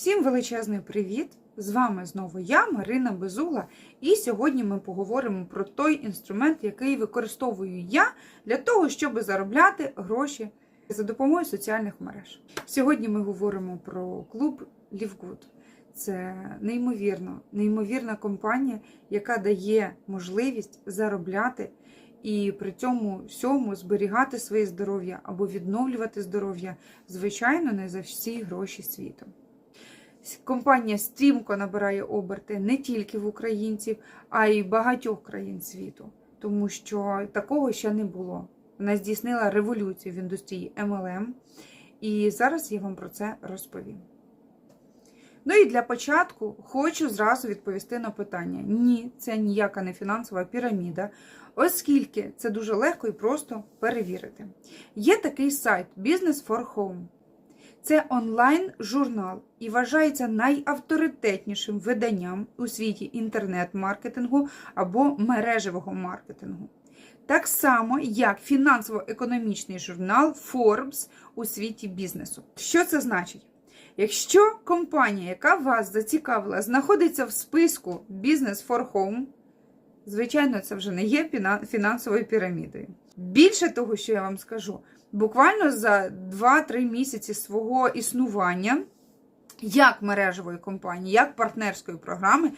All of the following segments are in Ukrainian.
Всім величезний привіт! З вами знову я, Марина Безугла, і сьогодні ми поговоримо про той інструмент, який використовую я для того, щоб заробляти гроші за допомогою соціальних мереж. Сьогодні ми говоримо про клуб LiveGood. Це неймовірно, неймовірна компанія, яка дає можливість заробляти і при цьому всьому зберігати своє здоров'я або відновлювати здоров'я, звичайно, не за всі гроші світу. Компанія стрімко набирає оберти не тільки в українців, а й багатьох країн світу, тому що такого ще не було. Вона здійснила революцію в індустрії MLM, і зараз я вам про це розповім. Ну і для початку хочу зразу відповісти на питання: ні, це ніяка не фінансова піраміда, оскільки це дуже легко і просто перевірити. Є такий сайт Business for Home. Це онлайн-журнал і вважається найавторитетнішим виданням у світі інтернет-маркетингу або мережевого маркетингу. Так само, як фінансово-економічний журнал Forbes у світі бізнесу. Що це значить? Якщо компанія, яка вас зацікавила, знаходиться в списку Business for Home, звичайно, це вже не є фінансовою пірамідою. Більше того, що я вам скажу, буквально за 2-3 місяці свого існування, як мережевої компанії, як партнерської програми,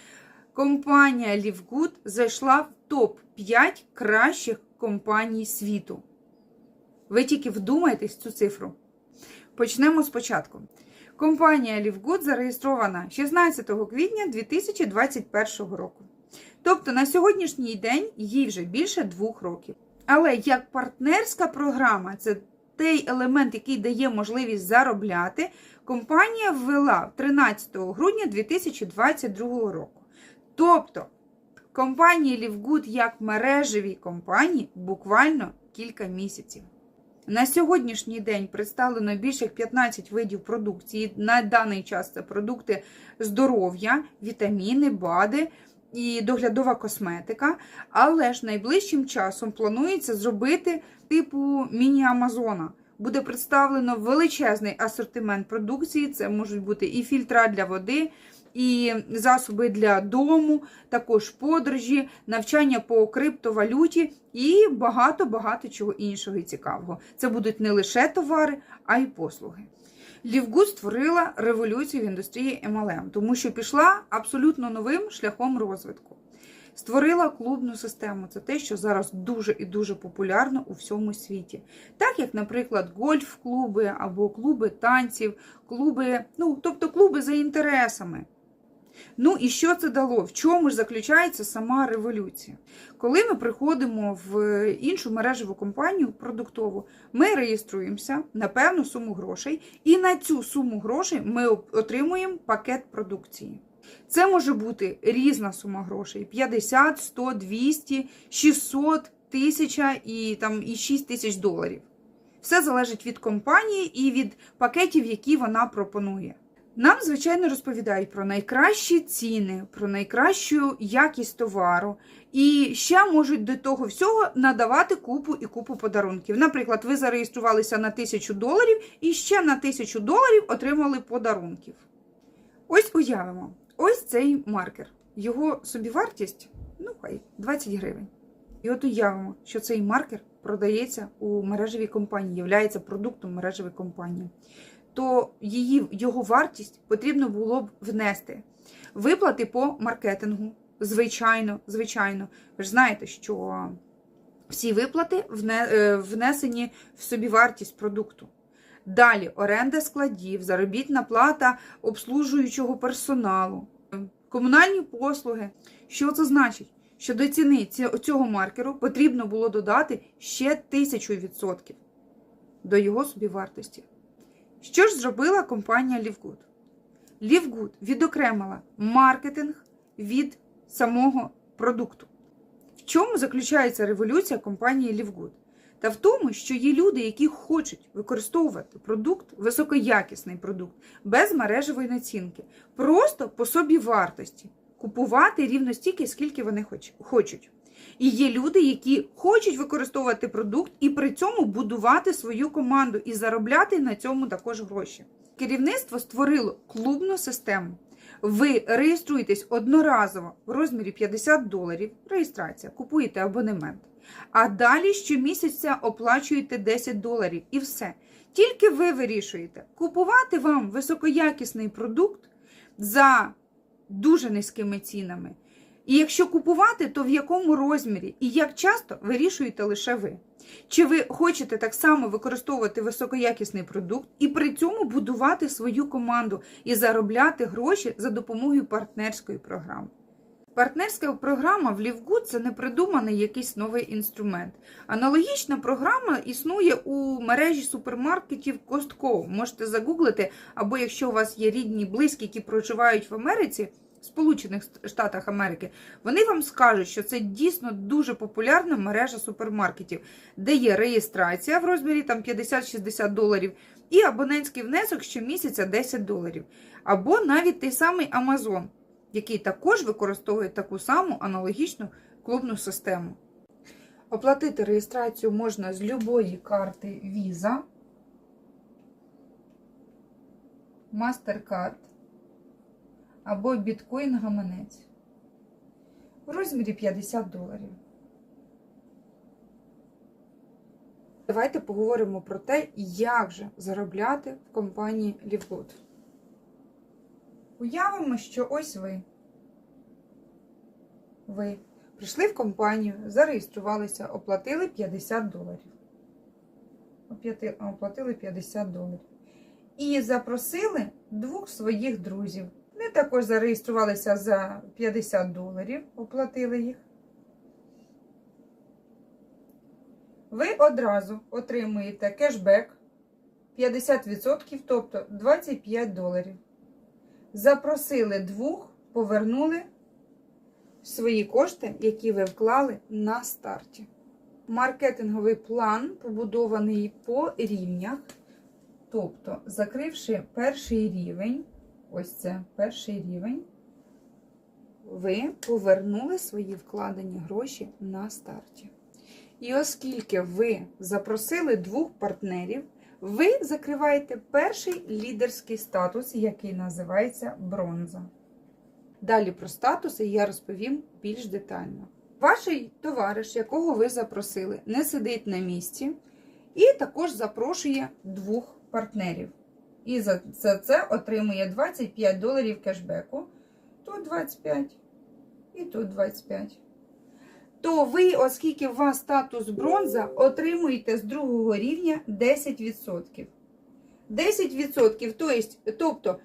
компанія LiveGood зайшла в топ-5 кращих компаній світу. Ви тільки вдумайтесь цю цифру. Почнемо спочатку. Компанія LiveGood зареєстрована 16 квітня 2021 року. Тобто на сьогоднішній день їй вже більше двох років. Але як партнерська програма, це той елемент, який дає можливість заробляти, компанія ввела 13 грудня 2022 року. Тобто, компанії LiveGood як мережеві компанії буквально кілька місяців. На сьогоднішній день представлено більше як 15 видів продукції. На даний час це продукти здоров'я, вітаміни, БАДи і доглядова косметика. Але ж найближчим часом планується зробити типу міні-Амазона. Буде представлено величезний асортимент продукції. Це можуть бути і фільтра для води, і засоби для дому, також подорожі, навчання по криптовалюті і багато-багато чого іншого цікавого. Це будуть не лише товари, а й послуги. Лівгуд створила революцію в індустрії MLM, тому що пішла абсолютно новим шляхом розвитку. Створила клубну систему. Це те, що зараз дуже і дуже популярно у всьому світі. Так як, наприклад, гольф-клуби або клуби танців, клуби, ну, тобто клуби за інтересами. Ну і що це дало? В чому ж заключається сама революція? Коли ми приходимо в іншу мережеву компанію продуктову, ми реєструємося на певну суму грошей, і на цю суму грошей ми отримуємо пакет продукції. Це може бути різна сума грошей: 50, 100, 200, 600, 1000 і там і 6 тисяч доларів. Все залежить від компанії і від пакетів, які вона пропонує. Нам, звичайно, розповідають про найкращі ціни, про найкращу якість товару. І ще можуть до того всього надавати купу і купу подарунків. Наприклад, ви зареєструвалися на 1000 доларів і ще на 1000 доларів отримали подарунків. Ось уявимо, ось цей маркер. Його собівартість, ну хай, 20 гривень. І от уявимо, що цей маркер продається у мережевій компанії, являється продуктом мережевої компанії то її, його вартість потрібно було б внести. Виплати по маркетингу, звичайно, звичайно. Ви ж знаєте, що всі виплати внесені в собівартість продукту. Далі оренда складів, заробітна плата обслужуючого персоналу, комунальні послуги. Що це значить? Що до ціни цього маркеру потрібно було додати ще 1000% до його собівартості. Що ж зробила компанія LiveGood? LiveGood відокремила маркетинг від самого продукту. В чому заключається революція компанії LiveGood? Та в тому, що є люди, які хочуть використовувати продукт, високоякісний продукт, без мережевої націнки, просто по собі вартості, купувати рівно стільки, скільки вони хочуть. І є люди, які хочуть використовувати продукт і при цьому будувати свою команду і заробляти на цьому також гроші. Керівництво створило клубну систему. Ви реєструєтесь одноразово в розмірі 50 доларів. Реєстрація, купуєте абонемент. А далі щомісяця оплачуєте 10 доларів і все. Тільки ви вирішуєте, купувати вам високоякісний продукт за дуже низькими цінами. І якщо купувати, то в якому розмірі і як часто вирішуєте лише ви. Чи ви хочете так само використовувати високоякісний продукт і при цьому будувати свою команду і заробляти гроші за допомогою партнерської програми? Партнерська програма в Лівгуд це не придуманий якийсь новий інструмент. Аналогічна програма існує у мережі супермаркетів Costco. Можете загуглити, або якщо у вас є рідні, близькі, які проживають в Америці, Сполучених Штатах Америки, вони вам скажуть, що це дійсно дуже популярна мережа супермаркетів, де є реєстрація в розмірі там 50-60 доларів і абонентський внесок щомісяця 10 доларів. Або навіть той самий Amazon, який також використовує таку саму аналогічну клубну систему. Оплатити реєстрацію можна з любої карти Visa, MasterCard або біткоін гаманець в розмірі 50 доларів. Давайте поговоримо про те, як же заробляти в компанії Лівгуд. Уявимо, що ось ви. Ви прийшли в компанію, зареєструвалися, оплатили 50 доларів. Оплатили 50 доларів. І запросили двох своїх друзів. Вони також зареєструвалися за 50 доларів, оплатили їх. Ви одразу отримуєте кешбек 50%, тобто 25 доларів. Запросили двох, повернули свої кошти, які ви вклали на старті. Маркетинговий план побудований по рівнях. Тобто, закривши перший рівень, ось це перший рівень, ви повернули свої вкладені гроші на старті. І оскільки ви запросили двох партнерів, ви закриваєте перший лідерський статус, який називається бронза. Далі про статуси я розповім більш детально. Ваш товариш, якого ви запросили, не сидить на місці і також запрошує двох партнерів. І за це отримує 25 доларів кешбеку. Тут 25 і тут 25. То ви, оскільки у вас статус бронза, отримуєте з другого рівня 10%. 10%, то есть, тобто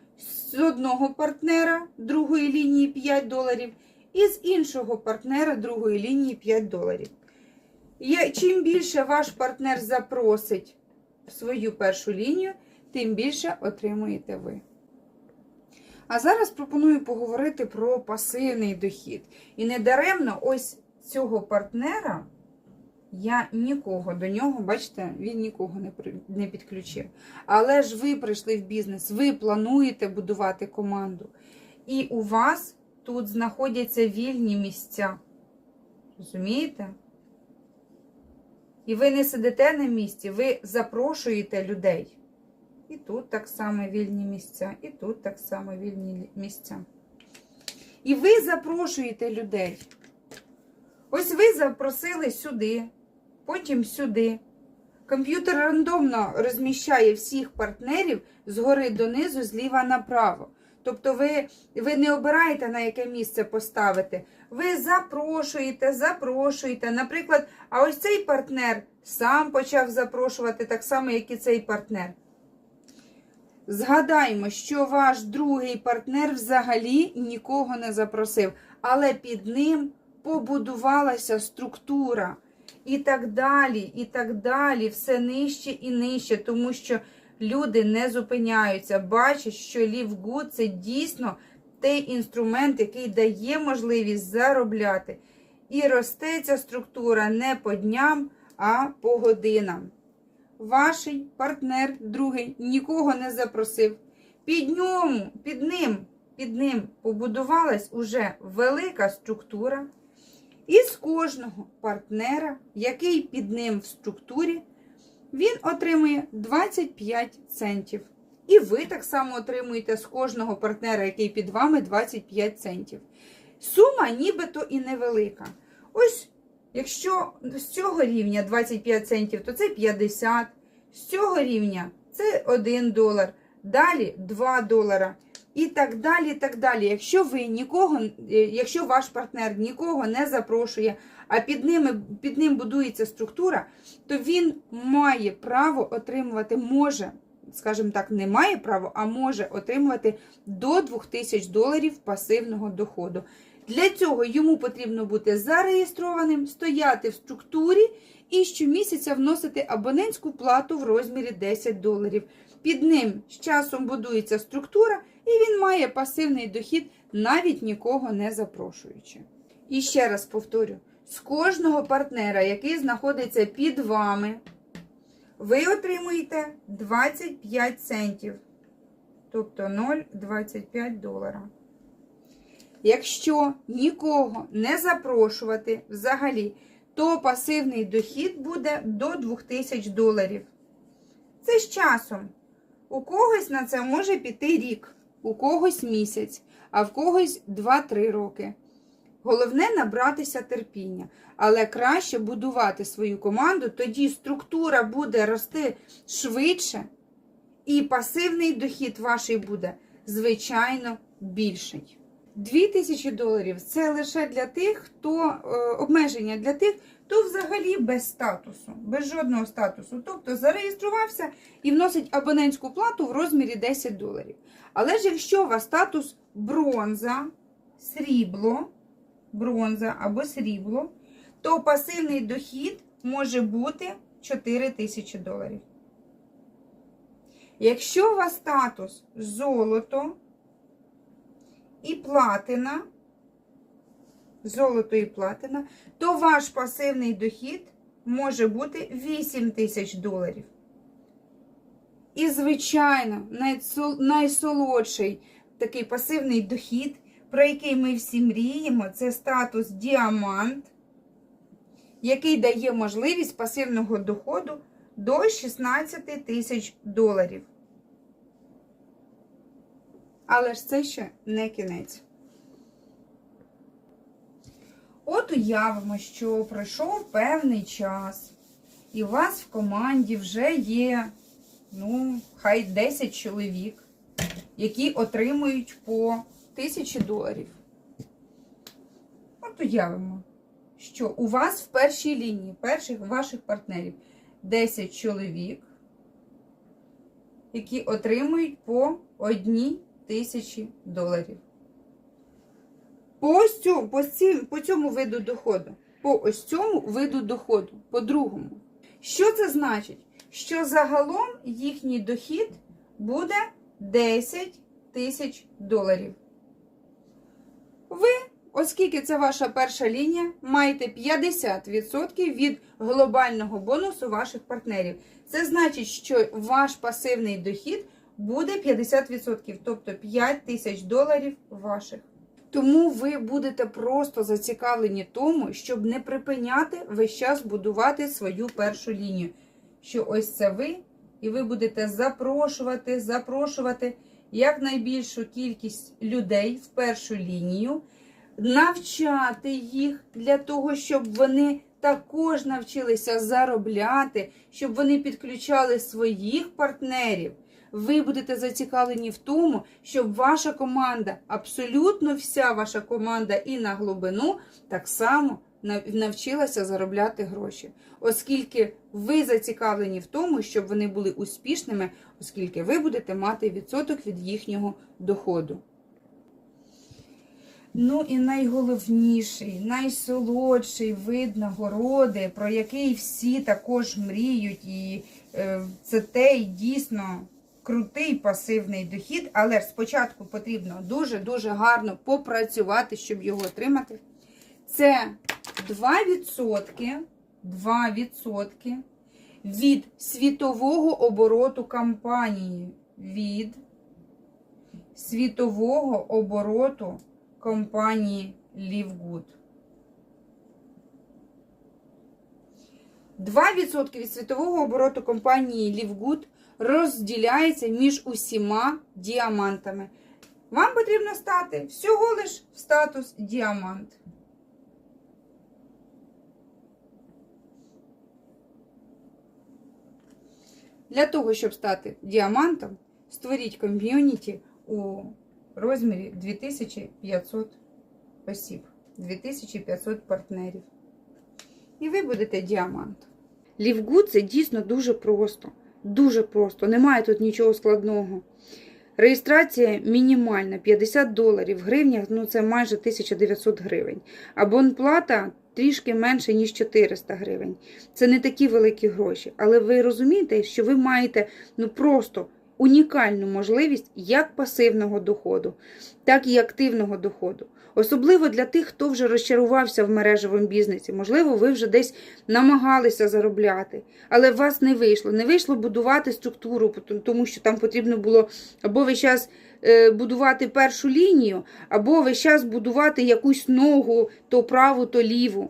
з одного партнера другої лінії 5 доларів, і з іншого партнера другої лінії 5 доларів. Є- Чим більше ваш партнер запросить в свою першу лінію, тим більше отримуєте ви. А зараз пропоную поговорити про пасивний дохід. І недаремно ось цього партнера я нікого до нього, бачите, він нікого не, підключив. Але ж ви прийшли в бізнес, ви плануєте будувати команду. І у вас тут знаходяться вільні місця. Розумієте? І ви не сидите на місці, ви запрошуєте людей. І тут так само вільні місця, і тут так само вільні місця. І ви запрошуєте людей. Ось ви запросили сюди, потім сюди. Комп'ютер рандомно розміщає всіх партнерів згори донизу, зліва направо. Тобто ви, ви не обираєте, на яке місце поставити. Ви запрошуєте, запрошуєте. Наприклад, а ось цей партнер сам почав запрошувати, так само, як і цей партнер. Згадаймо, що ваш другий партнер взагалі нікого не запросив, але під ним побудувалася структура. І так далі, і так далі, все нижче і нижче, тому що люди не зупиняються. Бачать, що LiveGood – це дійсно той інструмент, який дає можливість заробляти. І росте ця структура не по дням, а по годинам. Ваш партнер, другий, нікого не запросив. Під ньому, під ним, під ним побудувалась уже велика структура. І з кожного партнера, який під ним в структурі, він отримує 25 центів. І ви так само отримуєте з кожного партнера, який під вами 25 центів. Сума нібито і невелика. Ось, якщо з цього рівня 25 центів, то це 50. З цього рівня це 1 долар. Далі 2 долара. І так далі. так далі. Якщо ви нікого, е, якщо ваш партнер нікого не запрошує, а під ними під ним будується структура, то він має право отримувати, може, скажімо так, не має право, а може отримувати до 2000 доларів пасивного доходу. Для цього йому потрібно бути зареєстрованим, стояти в структурі і щомісяця вносити абонентську плату в розмірі 10 доларів. Під ним з часом будується структура, і він має пасивний дохід, навіть нікого не запрошуючи. І ще раз повторю: з кожного партнера, який знаходиться під вами, ви отримуєте 25 центів, тобто 0,25 долара. Якщо нікого не запрошувати взагалі, то пасивний дохід буде до 2000 доларів. Це з часом. У когось на це може піти рік, у когось місяць, а в когось 2-3 роки. Головне набратися терпіння, але краще будувати свою команду, тоді структура буде рости швидше, і пасивний дохід ваш буде, звичайно, більший. 2000 доларів це лише для тих, хто е, обмеження для тих, хто взагалі без статусу, без жодного статусу. Тобто зареєструвався і вносить абонентську плату в розмірі 10 доларів. Але ж якщо у вас статус бронза, срібло, бронза або срібло, то пасивний дохід може бути 4 тисячі доларів. Якщо у вас статус золото і платина, золото і платина, то ваш пасивний дохід може бути 8 тисяч доларів. І, звичайно, найсолодший такий пасивний дохід, про який ми всі мріємо, це статус діамант, який дає можливість пасивного доходу до 16 тисяч доларів. Але ж це ще не кінець. От уявимо, що пройшов певний час, і у вас в команді вже є, ну, хай 10 чоловік, які отримують по 1000 доларів. От уявимо, що у вас в першій лінії, перших ваших партнерів 10 чоловік, які отримують по 1 тисячі доларів. По, ось цьому, по, ці, по цьому виду доходу. По ось цьому виду доходу. По-другому. Що це значить? Що загалом їхній дохід буде 10 тисяч доларів. Ви, оскільки це ваша перша лінія, маєте 50% від глобального бонусу ваших партнерів. Це значить, що ваш пасивний дохід буде 50%, тобто 5 тисяч доларів ваших. Тому ви будете просто зацікавлені тому, щоб не припиняти весь час будувати свою першу лінію. Що ось це ви, і ви будете запрошувати, запрошувати якнайбільшу кількість людей в першу лінію, навчати їх для того, щоб вони також навчилися заробляти, щоб вони підключали своїх партнерів. Ви будете зацікавлені в тому, щоб ваша команда, абсолютно вся ваша команда і на глибину так само навчилася заробляти гроші, оскільки ви зацікавлені в тому, щоб вони були успішними, оскільки ви будете мати відсоток від їхнього доходу. Ну і найголовніший, найсолодший вид нагороди, про який всі також мріють, і е, це той дійсно крутий пасивний дохід, але спочатку потрібно дуже-дуже гарно попрацювати, щоб його отримати. Це 2%, 2% від світового обороту компанії. Від світового обороту компанії Livegood. 2% від світового обороту компанії Livegood розділяється між усіма діамантами. Вам потрібно стати всього лиш в статус діамант. Для того, щоб стати діамантом, створіть ком'юніті у розмірі 2500 осіб, 2500 партнерів. І ви будете діамант. Лівгуд це дійсно дуже просто. Дуже просто. Немає тут нічого складного. Реєстрація мінімальна 50 доларів. В гривнях ну це майже 1900 гривень. Абонплата трішки менше, ніж 400 гривень. Це не такі великі гроші. Але ви розумієте, що ви маєте ну просто унікальну можливість як пасивного доходу, так і активного доходу. Особливо для тих, хто вже розчарувався в мережевому бізнесі. Можливо, ви вже десь намагалися заробляти, але у вас не вийшло. Не вийшло будувати структуру, тому що там потрібно було або весь час е, будувати першу лінію, або весь час будувати якусь ногу, то праву, то ліву.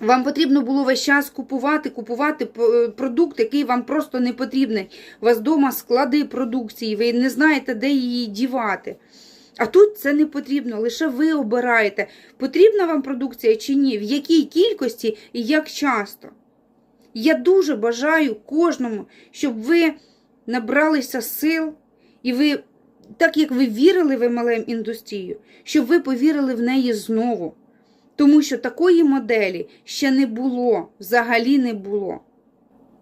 Вам потрібно було весь час купувати, купувати е, продукт, який вам просто не потрібний. У вас вдома склади продукції, ви не знаєте, де її дівати. А тут це не потрібно, лише ви обираєте, потрібна вам продукція чи ні, в якій кількості і як часто. Я дуже бажаю кожному, щоб ви набралися сил, і ви, так як ви вірили в MLM індустрію, щоб ви повірили в неї знову. Тому що такої моделі ще не було, взагалі не було.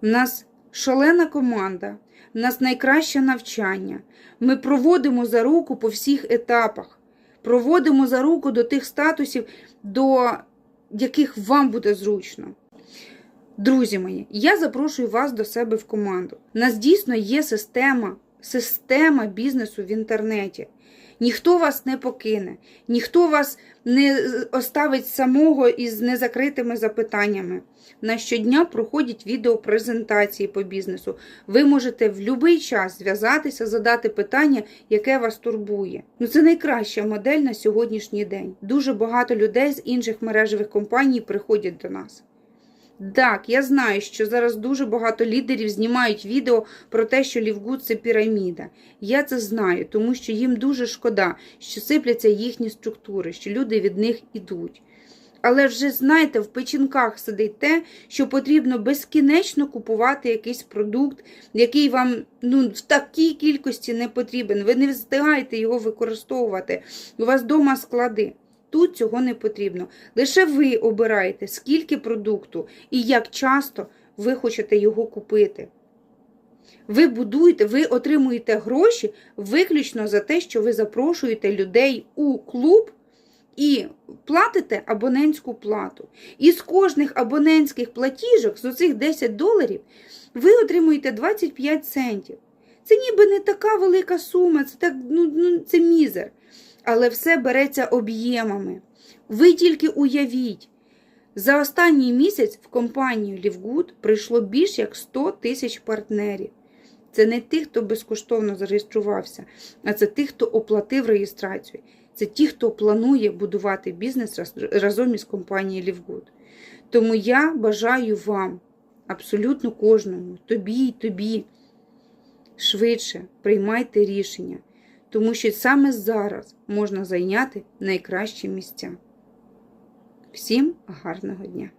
У нас шалена команда, у нас найкраще навчання. Ми проводимо за руку по всіх етапах, проводимо за руку до тих статусів, до яких вам буде зручно. Друзі мої, я запрошую вас до себе в команду. У нас дійсно є система, система бізнесу в інтернеті. Ніхто вас не покине, ніхто вас не оставить самого із незакритими запитаннями. На щодня проходять відеопрезентації по бізнесу. Ви можете в будь-який час зв'язатися, задати питання, яке вас турбує. Ну це найкраща модель на сьогоднішній день. Дуже багато людей з інших мережевих компаній приходять до нас. Так, я знаю, що зараз дуже багато лідерів знімають відео про те, що Лівгуд це піраміда. Я це знаю, тому що їм дуже шкода, що сипляться їхні структури, що люди від них ідуть. Але вже знаєте, в печінках сидить те, що потрібно безкінечно купувати якийсь продукт, який вам ну, в такій кількості не потрібен. Ви не встигаєте його використовувати. У вас вдома склади. Тут цього не потрібно. Лише ви обираєте, скільки продукту і як часто ви хочете його купити. Ви будуєте, ви отримуєте гроші виключно за те, що ви запрошуєте людей у клуб і платите абонентську плату. І з кожних абонентських платіжок, з оцих 10 доларів, ви отримуєте 25 центів. Це ніби не така велика сума, це так, ну, ну, це мізер. Але все береться об'ємами. Ви тільки уявіть, за останній місяць в компанію Лівгуд прийшло більш як 100 тисяч партнерів. Це не тих, хто безкоштовно зареєструвався, а це тих, хто оплатив реєстрацію. Це ті, хто планує будувати бізнес разом із компанією Лівгуд. Тому я бажаю вам, абсолютно кожному, тобі й тобі, швидше приймайте рішення, тому що саме зараз можна зайняти найкращі місця. Всім гарного дня!